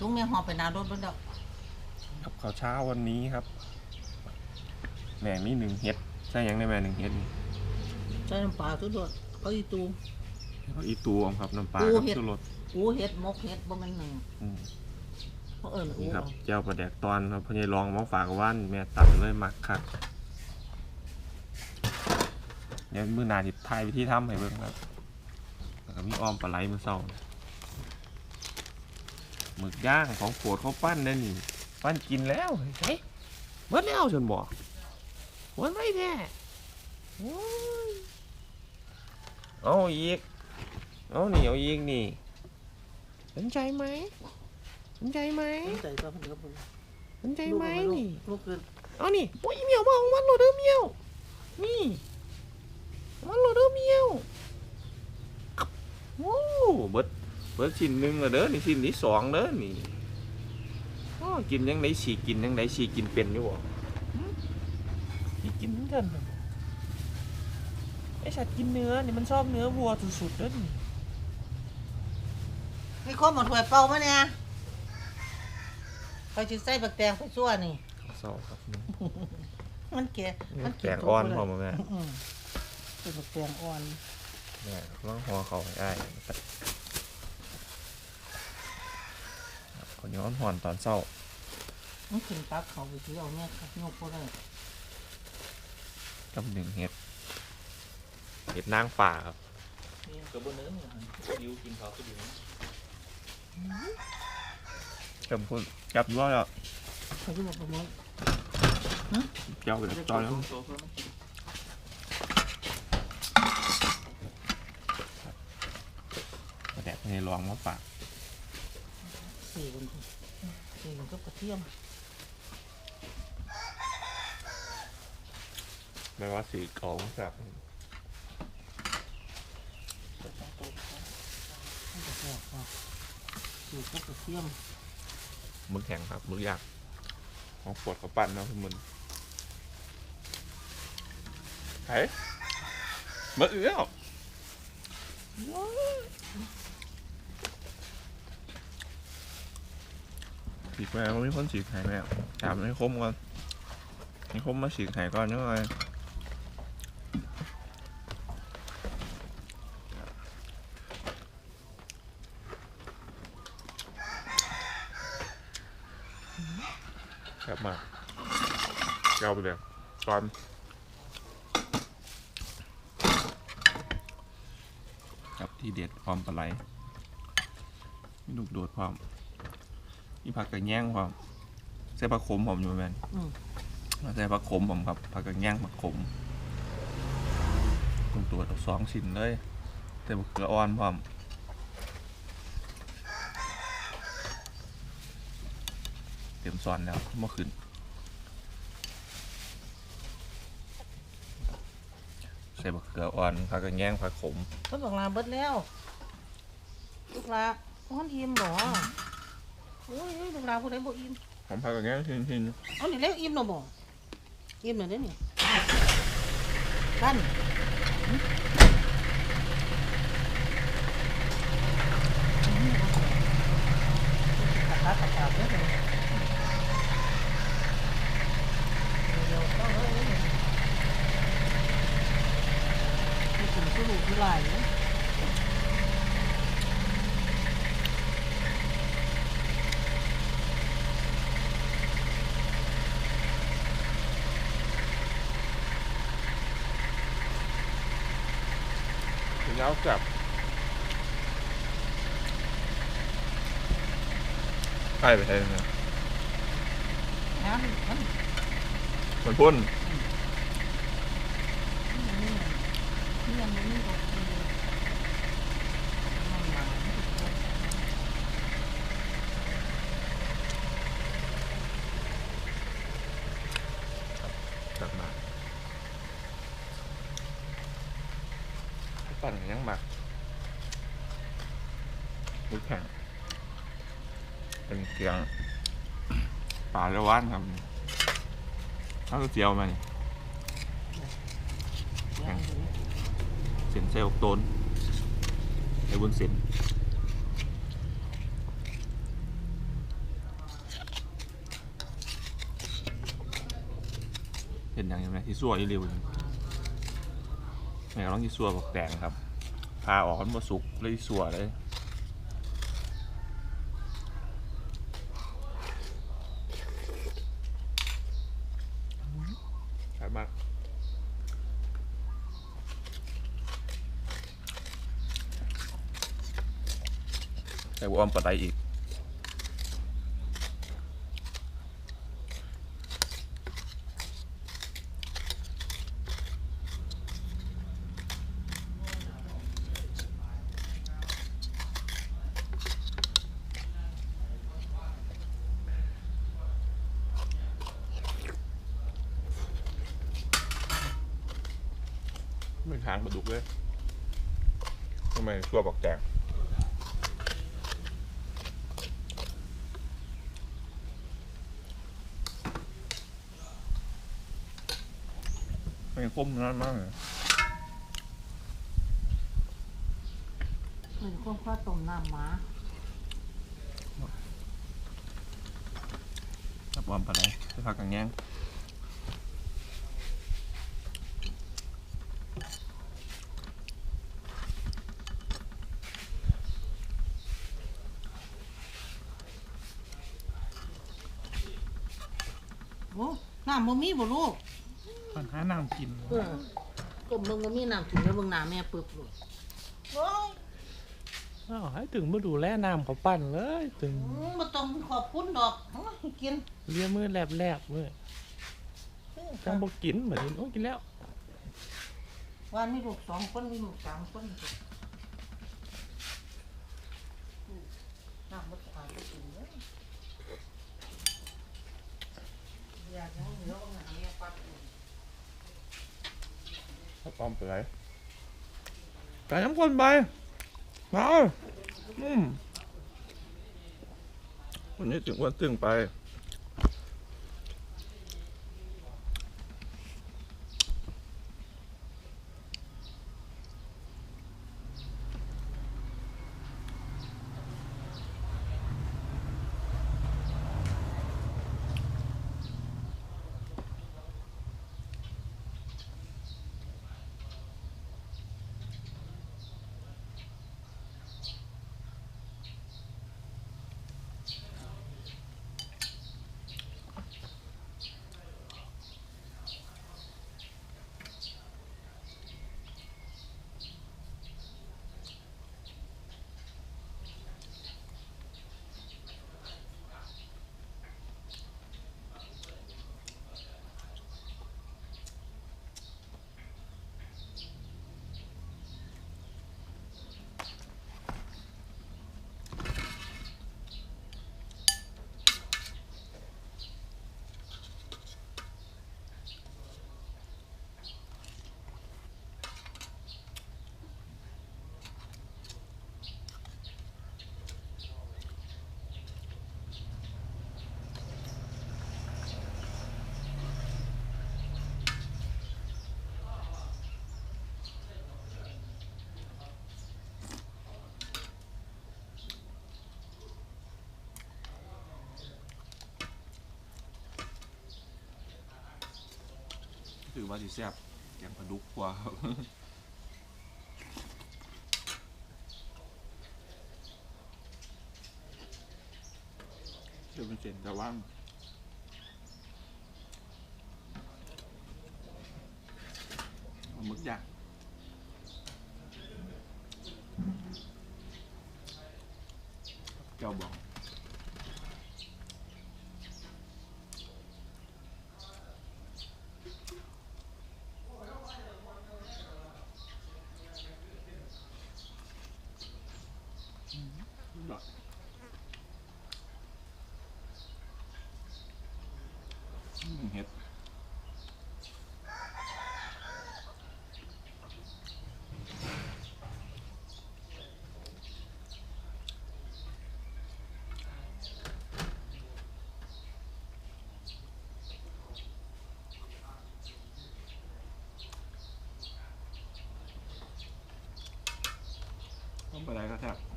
ลุงแม่หอบไปนารถเบิ่งดอกกับข้าวเช้าวันนี้ครับ แม่มีหนึ่งเฮ็ดใช่ยังได้แม่หนึ่งเฮ็ดนี่ใส่น้ำปลาทุกตัวเขาอีตู แล้วก็อีตูอมครับน้ำปลาอูกับเฮ็ด ชูรสอูเฮ็ดมกเฮ็ดบ่แม่นหนึ่งอืมเขาเอิ้นอูนี่ครับเอาเจ้าปลาแดกตอนครับพญายรองมาฝากว่านแม่ตัดเลยมักคักเดี๋ยวมือหนาจิทายวิธีทำให้เบิ่งครับแล้วก็มีอ้อมปลาไหลมือเศร้า หมึกย่างของโปรดเขาปั้นได้นี่ ปั้นกินแล้วเฮ้ยเบิดแล้วจนบอกวันไม่แท้โอ้ยเอาอีก เอานี่เอาอีกนี่สนใจไหมสนใจไหมใส่ตัวเพิ่นก็บ่สนใจไหมนี่ลูกขึ้นเอานี่โอ้ยเหมียวมาของมันโหลดเด้อเมียวนี่มันโหลดเด้อเมียวโอ้เบิด เบิดชิ้นหนึ่งและเด้อนี่ชิ้นที่สองเด้อนี่อ้อกินยังไงสีกินยังไงสีกินเป็นอยู่บ่หึสีกินเหมือนกันน่ะไอสัตว์กินเนื้อนี่มันชอบเนื้อวัวสุดๆเด้อนี่มีคนมาถ้วยเป่ามาเนี่ยเขาสิใส่บักแตงไปซั่วนี่เศร้าครับมันแก่มันแกงอ่อนพอมาแม่อืมเป็นบักแตงอ่อนแม่ล้างหัวเขาให้ได้ คนย้อนหอนตอนเศร้ามันขึ้นตักเขาไปสิเอาแม่ครับยกบ่ได้กับหนึ่งเห็ดเห็ดนางป่าครับกับบนเนื้อเนี่ยดิวกินเขาก็ดิวกับพูดกับว่าแล้วเขาสิบอกบ่มึงเจ้ากับจอยแล้วโตเพิ่มแต่ในลองมาฝาก สี่คนสี่คนกับกระเทียมแปลว่าสีเกาแบบมับกว่าสี่กับกระเทียมมึกแข็งครับมึกยากของปวดเขาปั่นนะพี่มึนไห้มึกเอื้อ สีแม่ก็มีคนสีไข่แม่ถามให้คมก่อนให้คมมาสีไข่ก่อนยังไงแซ่บมากเกาไปเลยตอนกับที่เด็ดความปลาไหลมีลูกโดดความ มีผักกระแย่งความใส่ผักขมผมอยู่แมนอืม ใส่ผักขมผมครับผักกระแย่งผักขมตรงตัวเอาสองชิ้นเลยใส่ผักเกลืออ่อนพร้อมเต็มซอนแล้วเมื่อคืนใส่ผักเกลืออ่อนผักกระแย่งผักขม ต้นดอกลาเบิดแล้ว ลูกลาฮ้อนอิ่มบ่ โอ้ยลูกลาผู้ใดบ่อิ่มผมผักกระแย่งชิ้นชิ้นเอานี่แล้วอิ่มเนาะบ่อิ่มแล้วเด้อนี่กันตัดตัดตัดเด้อนี่เดี๋ยวต้องเอ้ยนี่กินผู้ลูกผู้หลานเนาะ ถึงเอาจับใกล้ไปใช่ไหมน้ำมันมันพ่นนี่ ปั่นยังหมักหรือแข็งเป็นเกียงปลาละวานครับข้าวเสียวมันเสียนเซลโตนไอ้บุเส้นเห็นอย่างไรที่สั่วอีเร็วเลย แม่ก็ต้องที่ซัวบอกแตงครับพาออกมันมาสุกเลยที่ซัวเลยใช่มากใส่วอมปลาไตอีก ไม่ทางปลาดุกเลยทำไมชัวบอกแจกไม่คมนั่นมากเลยเหมือนคนข้าวต้มน้ำหมาครับวอมปลาไหลไปพักกันแง่ง โอ้ น้ำบ่มีบ่ลูกปัญหาน้ำกินเออก้มเบิ่งบ่มีน้ำกินแล้วเบิ่งหน้าแม่ปึบลูกโอ้ยอ้าวให้ถึงมาดูแลน้ำเขาปั่นเลยถึงอืมบ่ต้องขอบคุณดอกเอามาให้กินเลียมือแลบๆเลยจังบอกกินเหมือนโอ้ยกินแล้วว่ามีลูกสองคนมีลูกสามคนน้ำบ่สะอาดก็กินเด้ออยากให้เหลือเอาหน้าแม่ปัดอยู่ ครับว อมเปื่อยใส่น้ำข้นไปมาอืมวันนี้ถึงวันตึงไป ว่าสิแซ่บแกงปลาดุกกว่าครับเดี๋ยวมันเสร็จแต่ว่างหมึกย่างเจ้าบอกบอกอืมเห็ด ต้องไ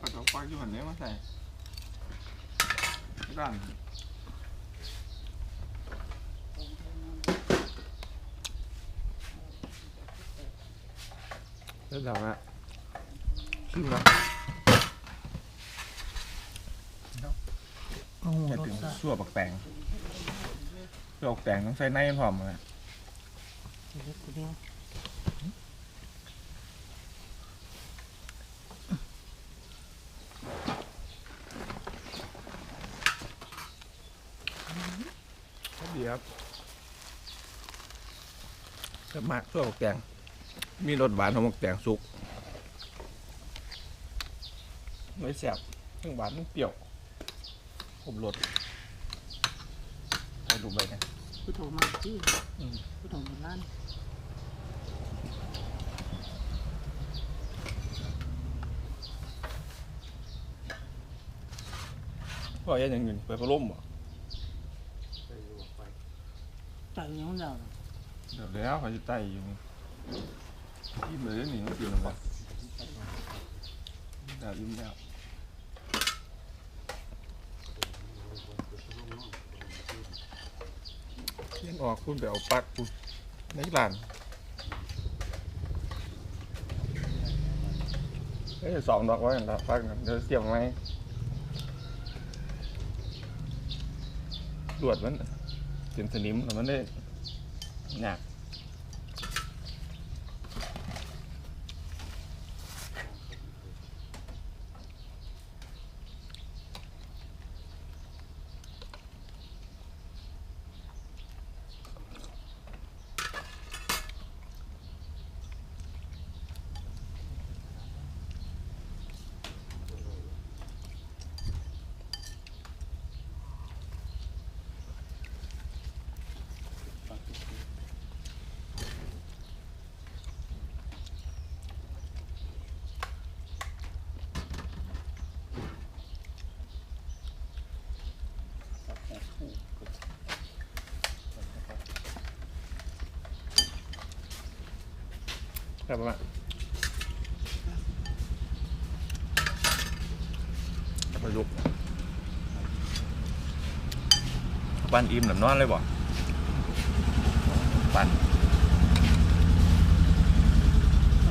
ปัดเอาปลาอยู่หันนี้มาใส่ด้านเริ่มแล้วะขึ้นแล้วมาถึงสั่วปักแตงสั่กแตงต้องใส่ในพร้อมเลย ครับสมากสั่วบักแตงมีรสหวานของบักแตงสุกไม่แสบทั้งหวานทั้งเปรี้ยวผมรสไปดูไปนะผู้โถมาที่อืมผู้โถมาล้านพ่อยังยังอยู่ไปพะล่มบ่ ใส่ยังไม่ได้เดี๋ยวแล้วเขาจะไต่อยู่นี่ยิ้มเลยนี่มันอยู่นั่นแหละเดี๋ยวยิ้มแล้วเขียนออกคุณไปเอาปักคุณในร้านเอ้ยสองดอกไว้แล้วปักนั่นเดี๋ยวเสียบไหมลวดมัน เป็นสนิมแล้วมันได้หนัก ครับประมาณประยุกต์ปันอิ่มหนำนอนเลยบ่ปัน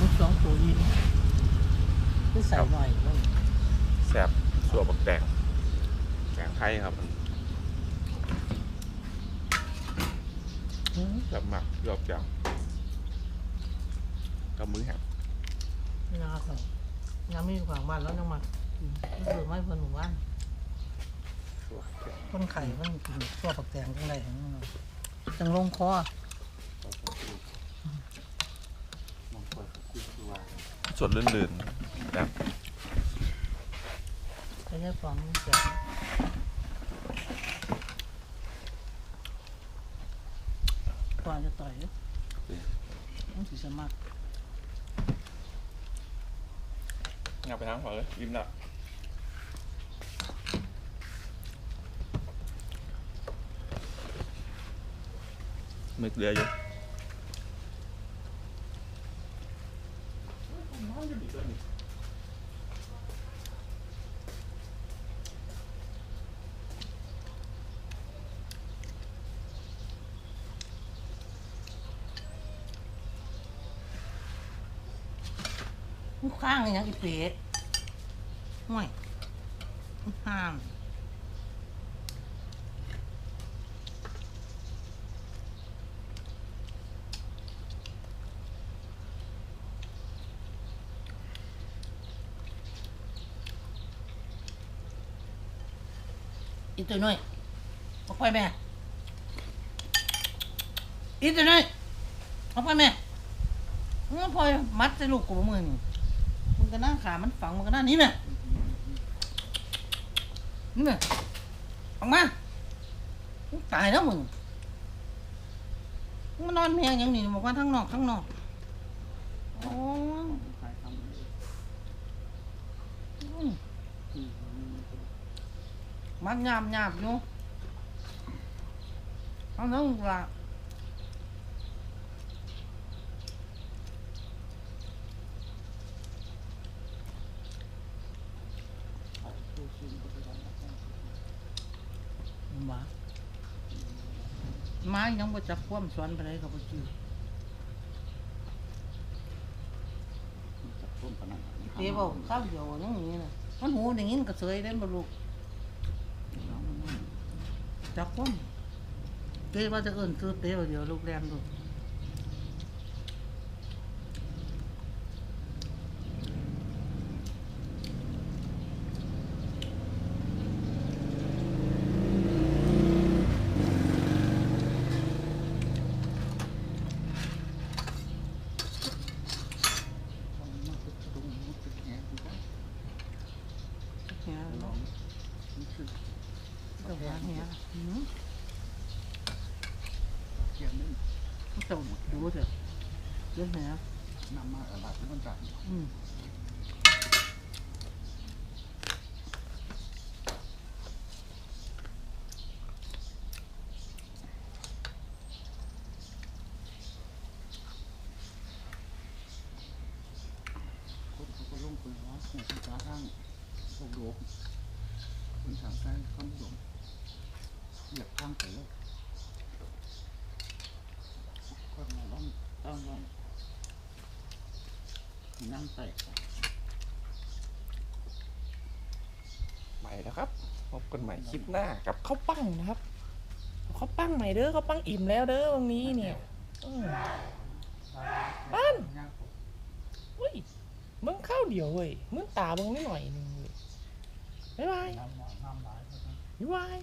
ลูกสองตัวนี้คือใส่หน่อยเลยแซ่บสัวบักแดงแกงไทยครับแบบหมักยอบจัง กับมือแหบงาใส่งาไม่ขวางบ้านแล้วยังมาก็คือไม่เพิ่นหมู่บ้านสัวแกงคนไข่มันกินตัวปักแตงจังไรจังลงคอสดลื่นๆแบบใช้ฟองแกงกว่าจะต่อยต้องสีสมัคร งับไปทา งขวาเลยยิ้มละไม่เกลือย่างเลยนะอีเป๊ะห่วยห่างอีตัวน้อยออกไปแม่ อีตัวน้อยออกไปแม่มึงพอมัดใส่ลูกกูบ่มึง มึงก็นั่งขามันฝังมึงก็นั่งนี่แม่นี่แม่ออกมาตายแล้วมึงมึงมานอนแมงอย่างนี้บอกว่าทั้งนอกทั้งนอกโอ้อืมมันหยาบหยาบอยู่เอาเนื้อละ หว่า ไม้ยังบ่จักความสอนไปเลยก็บ่จื้อจับต้นปะนันเตะบอกข้าวเดียวอย่างนี้นะมันหูอย่างนี้ก็เสยได้บ่ลูกจักความเตะว่าจะเอิ้นซื้อเตะว่าเดียวลูกแรงลูก เนี่ยเนาะต้องหาเนี่ยอืมเขียนนึงมันต้องดูเถอะเรื่องเนี้ยนำมาอะไรที่มันจัดอืม คนเขาก็ลงปืนว่าเนี่ยคุณจ้าข้างพวกโดกคุณสามใต้ข้ามหลงเหยียบข้างไปเลยก็มาล้อมตั้งล้อม นั่ไปแล้วครับพบกันใหม่คลิปหน้ากับข้าวปั้งนะครับข้าวปั้งใหม่เด้อข้าวปั้งอิ่มแล้วเด้อวันนี้เนี่ยอืมปั้นอุ้ยมึงข้าวเดียวเว้ยมึงตามึงนิดหน่อยหนึงเว้ยบ๊ายบายบ๊ายบาย